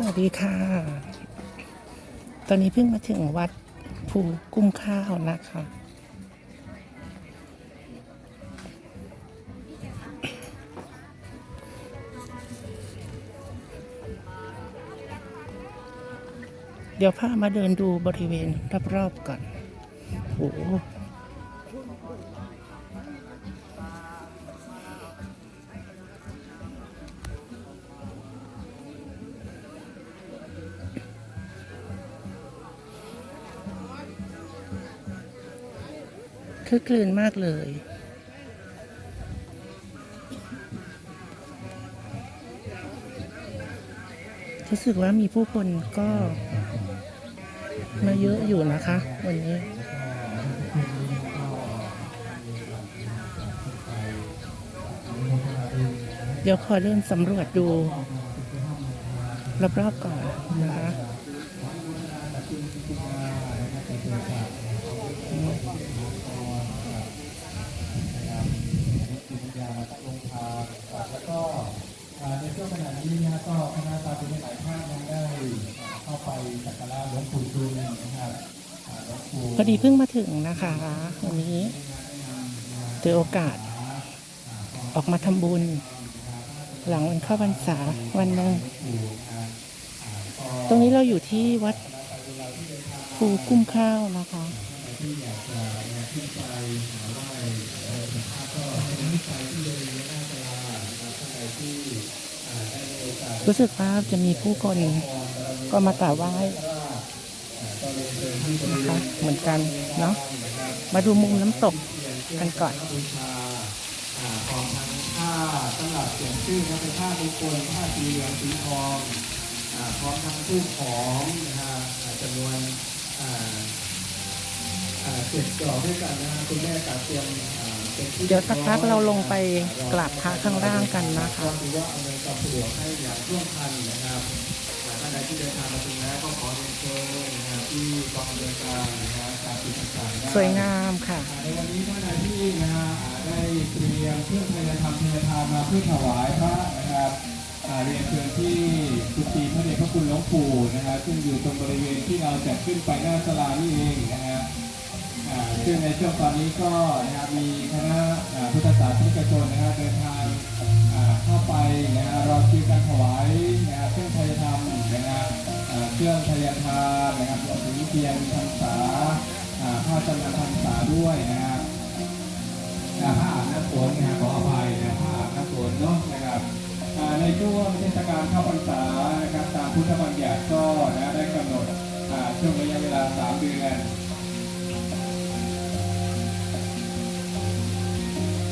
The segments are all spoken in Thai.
สวัสดีค่ะ ตอนนี้เพิ่งมาถึงวัดภูกุ้มข้าวนะคะ เดี๋ยวพามาเดินดูบริเวณรอบๆก่อน โอ้ คือคลื่นมากเลย รู้สึกว่ามีผู้คนก็มาเยอะอยู่นะคะ วันนี้เดี๋ยวขอเริ่มสำรวจดูรอบๆก่อนนะคะ แล้วก็ใน ช่วงขณะนี้นะก็คณะตาเป็นหลายท่านนั้นได้เข้าไปสักการะหลวงปู่ดูลนะครับหลวงปู่พอดีเพิ่งมาถึงนะคะวันนี้ถือโอกาส ออกมาทำบุญ หลังวันเข้าพรรษาวันหนึ่งตรงนี้เราอยู่ที่วัดภูกุ้มข้าวนะคะ รู้สึกว่าจะมีผู้คนก็มากราบไหว้นะคะเหมือนกันเนาะมาดูมุมน้ำตกกันก่อนบูชาอ่าพร้อมทั้งผ้าสำหรับเขียนชื่อนะเป็นผ้ามงคลผ้าสีเหลืองสีทองอ่าพร้อมทั้งทูบหอมนะฮะอ่าจำนวนอ่าอ่าเจ็ดกรอบด้วยกันนะฮะคุณแม่จัดเตรียมอ่าเป็นที่เดี๋ยวสักพักเราลงไปกราบพระข้างล่างกันนะคะ ก็ถือว่าอำนวยความสะดวกให้อย่างท่วมทันนะครับอ่าท่านใดที่เดินทางมาถึงแล้วก็ขอเรียนเชิญนะครับที่กองอำนวยการนะครับการติดต่างๆได้สวยงามค่ะในวันนี้ท่านใดที่นะฮะอ่าได้เตรียมเครื่องพยธรรมพยทานมาเพื่อถวายพระนะครับอ่าเรียนเชิญที่กุฏิพระเดชพระคุณหลวงปู่นะครับซึ่งอยู่ตรงบริเวณที่เราจะขึ้นไปหน้าศาลานี่เองนะฮะอ่าซึ่งในช่วงตอนนี้ก็นะครับมีคณะอ่าพุทธศาสนิกชนนะครับเดินทางอ่า เข้าไปนะฮะรอคิวการถวายนะครับเครื่องพยธรรมนะครับเครื่องพยทานนะครับรวมถึงเทียนพรรษาผ้าจำนำพรรษาด้วยนะครับนะผ้าอาบน้ำฝนนะขออภัยนะผ้าอาบน้ำฝนเนาะนะครับในช่วงเทศกาลเข้าพรรษานะครับตามพุทธบัญญัติก็นะได้กำหนดช่วงระยะเวลา 3 เดือน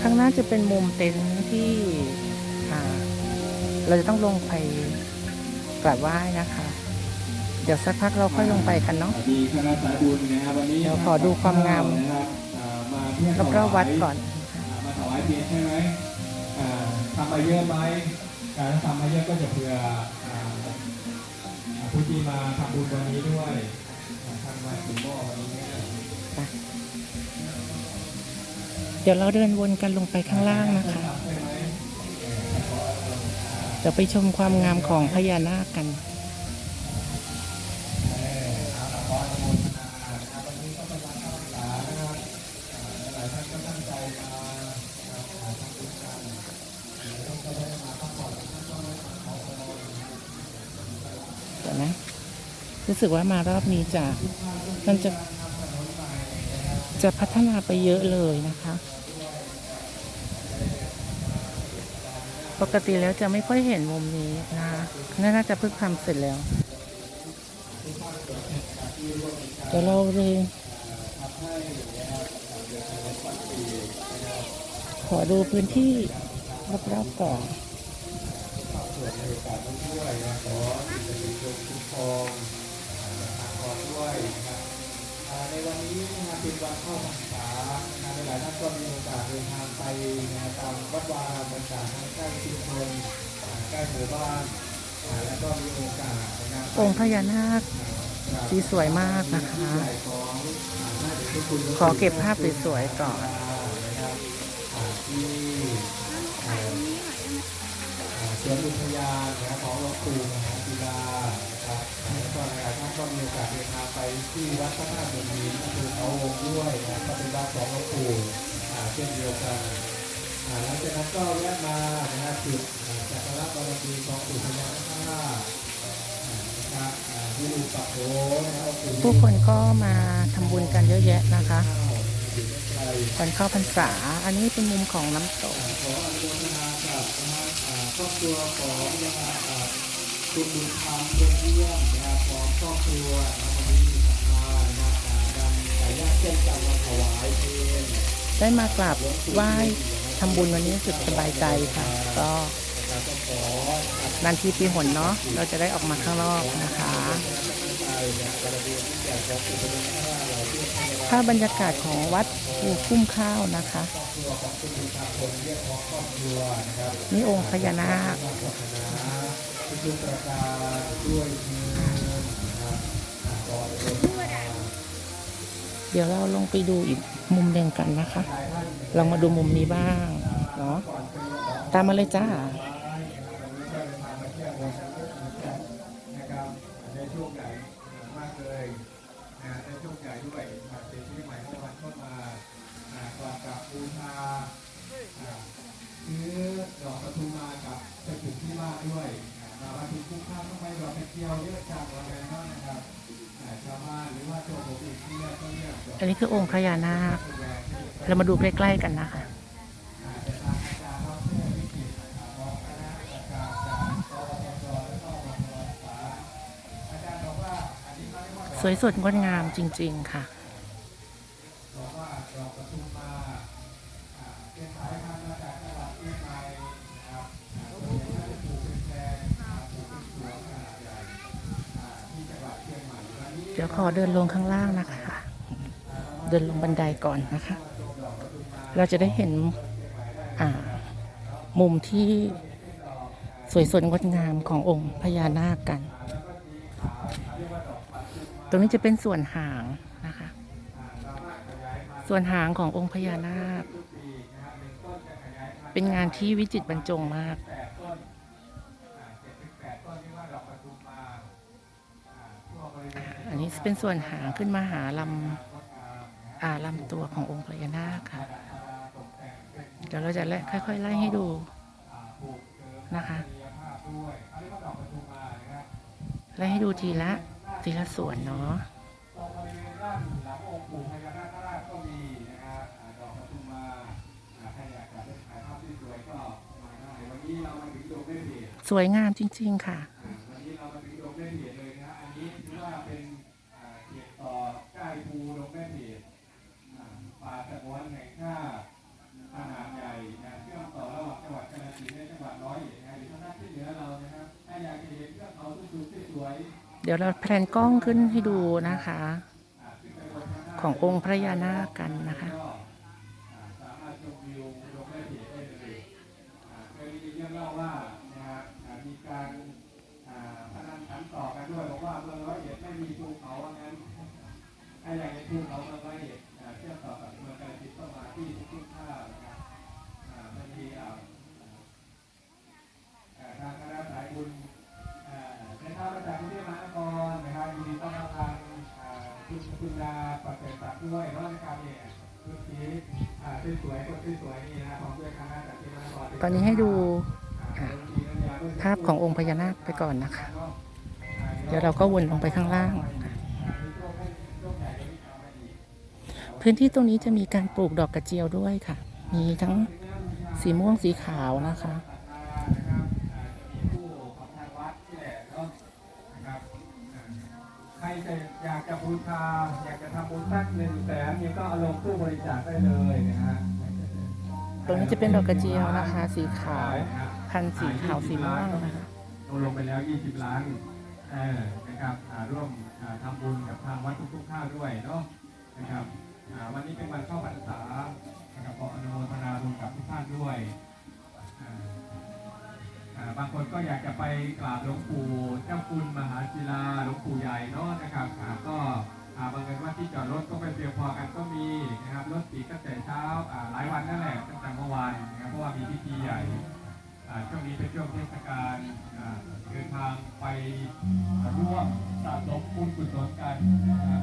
ข้างหน้าจะเป็นมุมเต็นท์ที่ เราจะต้องลงไปกราบไหว้นะคะ เดี๋ยวสักพักเราค่อยลงไปกันเนาะมีคณะสายบุญนะครับวันนี้เดี๋ยวขอดูความงามนะครับอ่ามาเพื่อถรอบวายๆวัดก่อนอ่ามาถวายเทียนใช่ไหมอ่าทำมาเยอะไหมการทำมาเยอะก็จะเผื่ออ่าอ่าผู้ที่มาทำบุญวันนี้ด้วยอ่าทำมาถึงบ่อวันนี้เนี่ยเดี๋ยวเราเดินวนกันลงไปข้างล่างนะคะ จะไปชมความงามของพญานาคกันนะรู้สึกว่ามารอบนี้จะมันจะจะพัฒนาไปเยอะเลยนะคะ ปกติแล้วจะไม่ค่อยเห็นมุมนี้นะคะน่าจะเพิ่งทำเสร็จแล้ว เดี๋ยวเราเลยขอดูพื้นที่รอบๆก่อนขอ่า ในวันนี้นะครับเป็นวันเข้าพรรษานะครับหลายท่านก็มีโอกาสเดินทางไปนะตามวัดวาต่างๆทั้งใกล้ชุมชนใกล้หมู่บ้านแล้วก็มีโอกาสนะครับองค์พญานาคสีสวยมากนะคะ ขอเก็บภาพสวยๆก่อนที่สวนอุทยานของหลวงปู่นะครับที่ฬา นะครับแล้วก็หลายท่านก็มีโอกาสเดินทางไปที่วัดพระธาตุบุญมีอำเภอเขาวงด้วยนะก็เป็นบ้านของหลวงปู่เช่นเดียวกันหลังจากนั้นก็แวะมานะครับจุดจักรราชบารมีของปู่พญานาคราชอ่านะครับอ่าที่ลูกปัโขนผู้คนก็มาทำบุญกันเยอะแยะนะคะวันเข้าพรรษา อันนี้เป็นมุมของน้ำตกขออนุโมทนากับนะครับอ่าครอบครัวของนะ คุณบุญธรรมเพื่อนเยี่ยมนะครับของครอบครัวนะครับวันนี้มีศรัทธานะครับอ่านำไก่ย่างเส้นจันมาถวายเพลงได้มากราบไหว้ทำบุญวันนี้รู้สึกสบายใจค่ะ ก็นะครันทีปีหนเนาะเราจะได้ออกมาข้างนอกนะคะ ภาพบรรยากาศของวัดภูคุ้มข้าวนะคะ นี่องค์พญานาค ทุกๆประการด้วยเงินนะครับขออนุโมทนาเดี๋ยวเราลงไปดูอีกมุมหนึ่งกันนะคะลองมาดูมุมนี้บ้างเนาะตามมาเลยจ้า ในช่วงใหญ่มากเลยนะในช่วงใหญ่ด้วยมาเสียชีวิตใหม่เมื่อวันเข้ามาอ่ากราบกับบูชาอ่าซื้อดอกประทุมมากับไปปลูกที่บ้านด้วย อ่ามาวัดทุกทุกข้างทำไมดอกกระเจียวเยอะจังอะไรบ้างนะครับอ่าชาวบ้านหรือว่าตัวผมเองที่เรียกก็เรียกดอกอันนี้คือองค์พญานาคแดงที่เรามาดูใกล้ๆกันนะคะอาจจะทางอาจารย์ว่า อเดินลงข้างล่างนะคะ เดินลงบันไดก่อนนะคะ เราจะได้เห็นอ่ามุมที่สวยสดงดงามขององค์พญานาคกัน ตรงนี้จะเป็นส่วนหางนะคะ ส่วนหางขององค์พญานาค เป็นงานที่วิจิตรบรรจงมาก เป็นส่วนหางขึ้นมาหาลำอ่าลำตัวขององค์พญานาคค่ะ เดี๋ยวเราจะค่อยๆไล่ให้ดูนะคะไล่ให้ดูทีละทีละส่วนเนาะตรงบริเวณด้านห ดี๋ยวเราแพลนกล้องขึ้นให้ดูนะคะ ขององค์พระยานาคกันนะคะ ตอนนี้ให้ดูอ่าภาพขององค์พญานาคไปก่อนนะคะ เดี๋ยวเราก็วนลงไปข้างล่างค่ะพื้นที่ตรงนี้จะมีการปลูกดอกกระเจียวด้วยค่ะ มีทั้งสีม่วงสีขาวนะคะใครจะอยากจะบูชาอยากจะทำบุญสักหนึ่งแสนนี่ก็เอาลงตู้บริจาคได้เลยนะฮะ ตรงนี้จะเป็นดอกกระเจียวนะคะ สีขาว พันธุ์สีขาวสีม่วงนะคะลงลงไปแล้ว 20 ล้านเออนะครับอ่าร่วมอ่าทำบุญกับทางวัดทุกๆข้าวด้วยเนาะนะครับอ่าวันนี้เป็นวันเข้าพรรษานะครับขออนุโมทนาบุญกับทุกท่านด้วยอ่าอ่าบางคนก็อยากจะไปกราบหลวงปู่เจ้าคุณมหาศิลาหลวงปู่ใหญ่เนาะนะครับอ่าก็อ่า บางเอิญว่าที่จอดรถก็ไม่เพียงพอกันก็มีนะครับรถติดตั้งแต่เช้าหลายวันนั่นแหละตั้งแต่เมื่อวานนะครับเพราะว่ามีพิธีใหญ่ช่วงนี้เป็นช่วงเทศกาลเดินทางไปร่วมสะสมบุญกุศลกันนะครับ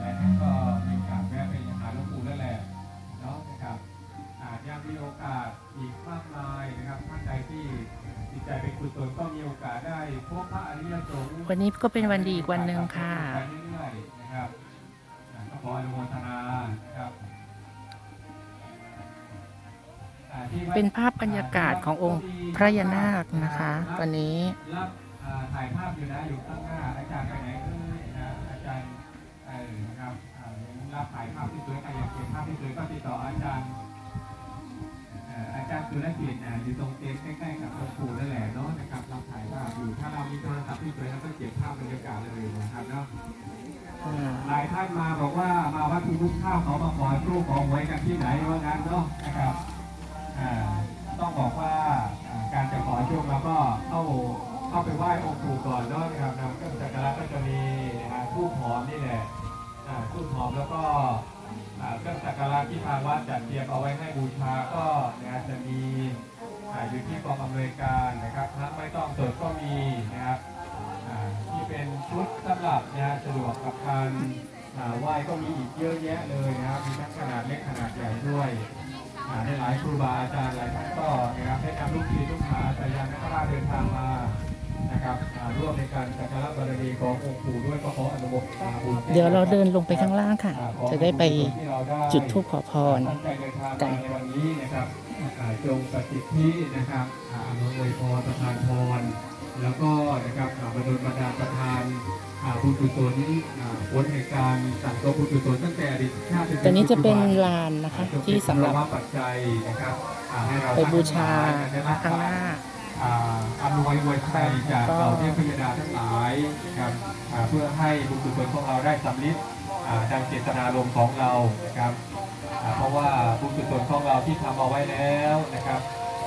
หลายๆท่านก็มีกาสแวะไปหาหลวงปู่นั่นแหละเนาะนะครับอาจยังมีโอกาสอีกมากมายนะครับท่านใดที่จิตใจเป็นกุศลก็มีโอกาสได้พบพระอริยสงฆ์วันนี้ก็เป็นวันดีอีกวันหนึ่งค่ะ เป็นภาพบรรยากาศขององค์พระยานาคนะคะวันนี้รับอ่าถ่ายภาพอยู่นะอยู่ข้างหน้าอาจารย์ไปไหนเอ่ยนะอาจารย์เออนะครับอ่ารับถ่ายภาพที่สวยใครอยากเก็บภาพที่สวยก็ติดต่ออาจารย์เอ่ออาจารย์สุรกิจนะอยู่ตรงเต็นท์ใกล้ๆกับหลวงปู่นั่นแหละเนาะนะครับรับถ่ายภาพอยู่ถ้าเรามีโทรศัพท์ที่สวยเราก็เก็บภาพบรรยากาศเลยนะครับเนาะอ่าหลายท่านมาบอกว่ามาวัดภูมิข้าวเขามาขอรูปของไว้กันที่ไหนว่างั้นเนาะนะครับอ่า ต้องบอกว่าการจะขอโชคเราก็เข้าเข้าไปไหว้องค์ปู่ก่อนเนาะนะครับนำเครื่องสักการะก็จะมีนะฮะทูบหอมนี่แหละทูบหอมแล้วก็เครื่องสักการะที่ทางวัดจัดเตรียมเอาไว้ให้บูชาก็นะฮะจะมีอยู่ที่กองอำนวยการนะครับพระไม่ต้องสดก็มีนะครับที่เป็นชุดสำหรับนะสะดวกกับการไหว้ก็มีอีกเยอะแยะเลยนะครับมีทั้งขนาดเล็กขนาดใหญ่ด้วย ในหลายครูบาอาจารย์หลายท่านก็นะครับได้นำลูกศิษย์ลูกหาแต่ยังไม่กล้าเดินทางมานะครับอ่าร่วมในการสักการะบารมีขององค์ปู่ด้วยก็ขออนุโมทนาบุญเดี๋ยวเราเดินลงไปข้างล่างค่ะ จะได้ไปจุดธูปขอพรตั้งใจเดินทางกันมาในวันนี้นะครับอ่าจงปฏิทินะครับอ่าอำนวยพรประทานพรแล้วก็นะครับอ่าบรรดลบรรดาลประธานอ่า บุญกุศลอ่าผลแห่งการสั่งตัวบุญกุศลตั้งแต่อดีตชาติตัวนี้จะเป็นลานนะคะที่สำหรับปัจจัยนะครับอ่าให้เราไปบูชาได้รับข้างหน้าอ่าอำนวยอวยชัยจากก็เหล่าเทพยดาทั้งหลายนะครับอ่าเพื่อให้บุญกุศลของเราได้สำลิดอ่าดังเจตนารมณ์ของเรานะครับอ่าเพราะว่าบุญกุศลของเราที่ทำเอาไว้แล้วนะครับ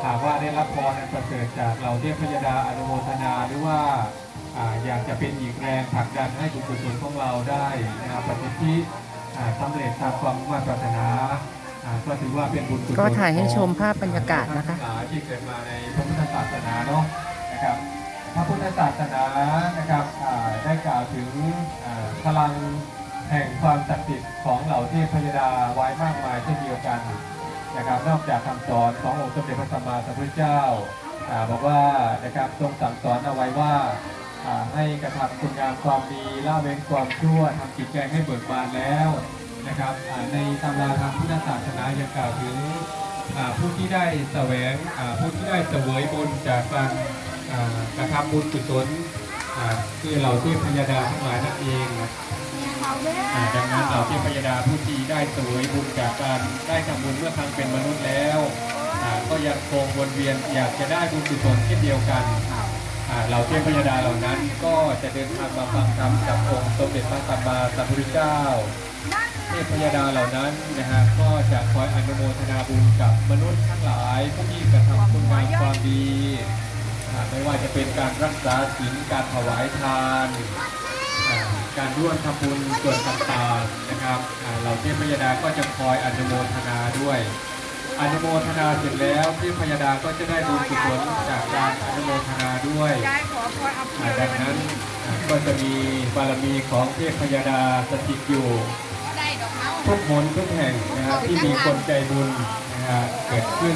หากว่าได้รับพรอันประเสริฐจากเหล่าเทพยดาอนุโมทนาหรือว่า อ่าอยากจะเป็นอีกแรงผลักดันให้บุญกุศลของเราได้นะครับปฏิทิอ่าสำเร็จตามความมุ่งมั่นปรารถนาอ่าก็ถือว่าเป็นบุญกุศลก็ถ่ายให้ชมภาพบรรยากาศนะคะทั้งหลายที่เกิดมาในพระพุทธศาสนาเนาะนะครับพระพุทธศาสนานะครับอ่าได้กล่าวถึงอ่าพลังแห่งความศักดิ์สิทธิ์ของเหล่าเทพยดาไว้มากมายเช่นเดียวกันนะครับนอกจากคำสอนขององค์สมเด็จพระสัมมาสัมพุทธเจ้าอ่าบอกว่านะครับทรงสั่งสอนเอาไว้ว่าอ่า ให้กระทำคุณงามความดีละเว้นความชั่วทำจิตใจให้เบิกบานแล้วนะครับในตำราทางพุทธศาสนายังกล่าวถึงผู้ที่ได้แสวงผู้ที่ได้เสวยบุญจากการกระทำบุญกุศลคือเหล่าเทพยดาทั้งหลายนั่นเองนะอ่าดังนั้นเหล่าเทพยดาผู้ที่ได้เสวยบุญจากการได้ทำบุญเมื่อครั้งเป็นมนุษย์แล้วอ่าก็ยังคงวนเวียนอยากจะได้บุญกุศลเช่นเดียวกัน เหล่าเทพยดาเหล่านั้น ก็จะเดินทางมาฟังธรรมกับองค์สมเด็จพระสัมมาสัมพุทธเจ้าเทพยดาเหล่านั้นนะฮะก็จะคอยอนุโมทนาบุญกับมนุษย์ทั้งหลายผู้ที่กระทำคุณงามความดีไม่ว่าจะเป็นการรักษาศีลการถวายทานการร่วมทำบุญส่วนต่างๆนะครับเหล่าเทพยดาก็จะคอยอนุโมทนาด้วย อนุโมทนาเสร็จแล้วเทพยดาก็จะได้บุญกุศลจากการอนุโมทนาด้วยยายขอพรเอาอ่าเพียดังงนั้นอ่าก็จะมีบารมีของเทพยดาสถิตอยู่ได้ดอกเมาทุกหนทุกแห่งนะครับที่มีคนใจบุญนะฮะเกิดขึ้น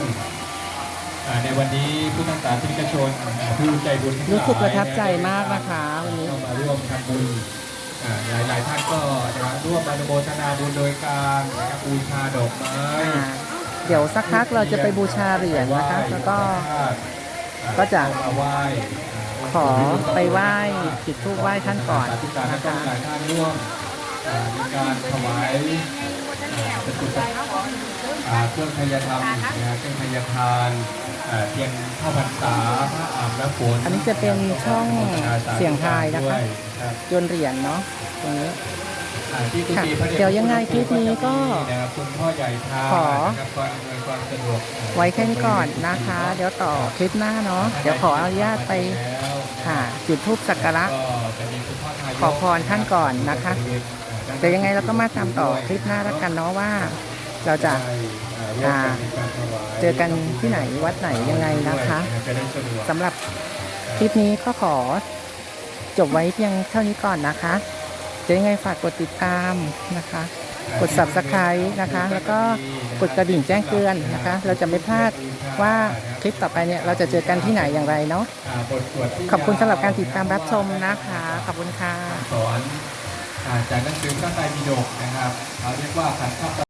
อ่าในวันนี้ผู้ตั้งสาธิกชนอ่าผู้ใจบุญทั้งหลายรู้สึกประทับใจมากนะคะวันนี้เข้ามาร่วมทำบุญอ่าหลายๆท่านก็จะร่วมอนุโมทนาบุญโดยการนะครับบูชาดอกไม้อ่าเดี๋ยวสักพักเราจะไปบูชาเหรียญนะคะ แล้วก็ก็จะมาไหว้ขอไปไหว้จุดธูปไหว้ท่านก่อนสาธุการนะท่านคะหลายท่านร่วมอ่ามีการถวายอ่าเป็นจุดอ่าเครื่องพยธรรมนะฮะเครื่องพยทานอ่าเทียนข้าวพรรษาพระอาบน้ำฝนอันนี้จะเป็นช่องเสี่ยงทายนะคะด้วยรับโยนเหรียญเนาะตรงนี้อ่าที่กุฏิ ค่ะพระเดี๋ยวยังไงคลิปนี้ก็นะครับคุณพ่อใหญ่ทาขอนะครับความอำนวยความสะดวกไว้แค่นี้ก่อนนะคะ เดี๋ยวต่อคลิปหน้าเนาะเดี๋ยวขออนุญาตไปแล้วค่ะจุดธูปสักการะก็จะมีคุณพ่อนายกขอพรท่านก่อนนะคะเดี๋ยวยังไงเราก็มาตามต่อคลิปหน้าแล้วกันเนาะว่า เราจะได้ร่วมอ่ากันในการถวายเจอกันที่ไหนวัดไหนยังไงนะคะจะได้สะดวกสำหรับลิปนี้ก็ขอจบไว้เพียงเท่านี้ก่อนนะคะ จะยังไงฝากกดติดตามนะคะ กด subscribe นะคะ แล้วก็กดกระดิ่งแจ้งเตือนนะคะ เราจะไม่พลาดว่าคลิปต่อไปเนี่ยเราจะเจอกันที่ไหนอย่างไรเนาะขอบคุณสำหรับการติดตามรับชมนะคะ ขอบคุณค่ะสอนอาจากหนังสือพระไตรปิฎกนะครับเขาเรียกว่าขันธ์